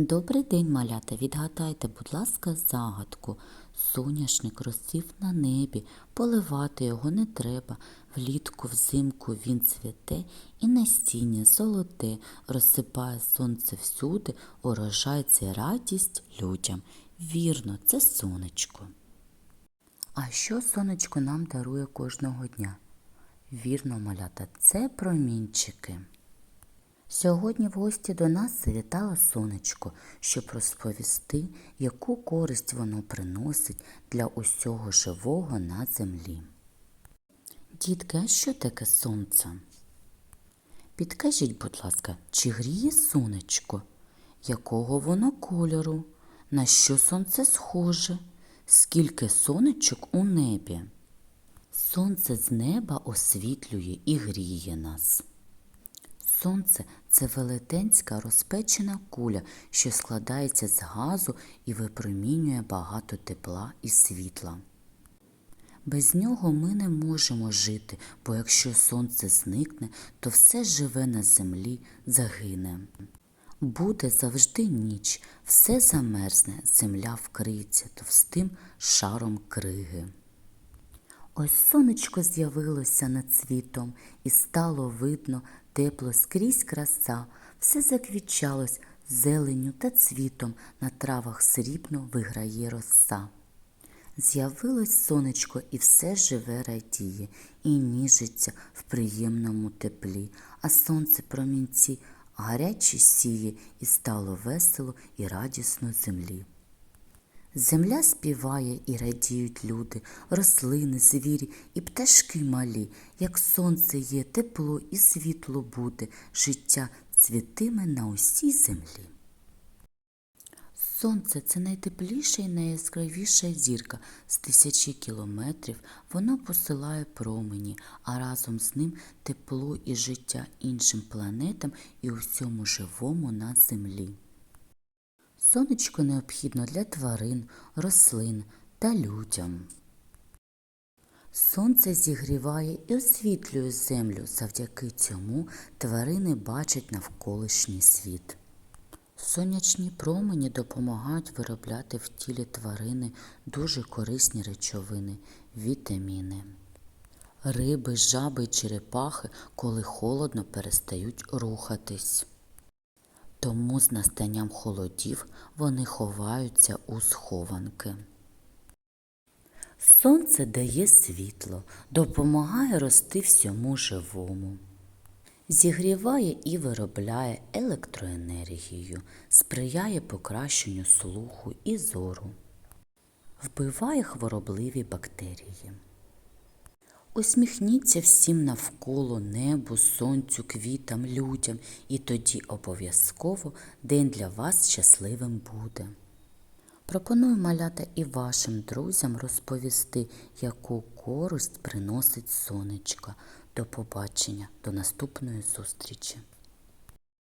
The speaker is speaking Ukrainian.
Добрий день, малята. Відгадайте, будь ласка, загадку. Соняшник розцвів на небі, поливати його не треба. Влітку, взимку він цвіте і насіння золоте, розсипає сонце всюди, урожай це радість людям. Вірно, це сонечко. А що сонечко нам дарує кожного дня? Вірно, малята, це промінчики. Сьогодні в гості до нас завітало сонечко, щоб розповісти, яку користь воно приносить для усього живого на землі. Дітки, а що таке сонце? Підкажіть, будь ласка, чи гріє сонечко? Якого воно кольору? На що сонце схоже? Скільки сонечок у небі? Сонце з неба освітлює і гріє нас. Сонце це велетенська розпечена куля, що складається з газу і випромінює багато тепла і світла. Без нього ми не можемо жити, бо якщо сонце зникне, то все живе на землі загине. Буде завжди ніч, все замерзне, земля вкриється товстим шаром криги. Ось сонечко з'явилося над світом, і стало видно тепло скрізь краса, все заквічалось зеленю та цвітом, на травах срібно виграє роса. З'явилось сонечко і все живе радіє, і ніжиться в приємному теплі, а сонце промінці гарячі сіє, і стало весело і радісно землі. Земля співає і радіють люди, рослини, звірі і пташки малі, як сонце є, тепло і світло буде, життя цвітиме на усій землі. Сонце це найтепліша і найяскравіша зірка. З тисячі кілометрів воно посилає промені, а разом з ним тепло і життя іншим планетам і усьому живому на землі. Сонечко необхідно для тварин, рослин та людям. Сонце зігріває і освітлює землю. Завдяки цьому тварини бачать навколишній світ. Сонячні промені допомагають виробляти в тілі тварини дуже корисні речовини, вітаміни. Риби, жаби й черепахи, коли холодно, перестають рухатись. Тому з настанням холодів вони ховаються у схованки. Сонце дає світло, допомагає рости всьому живому. Зігріває і виробляє електроенергію, сприяє покращенню слуху і зору, вбиває хворобливі бактерії. Усміхніться всім навколо небу, сонцю, квітам, людям, і тоді обов'язково день для вас щасливим буде. Пропоную маляти і вашим друзям розповісти, яку користь приносить сонечко. До побачення, до наступної зустрічі!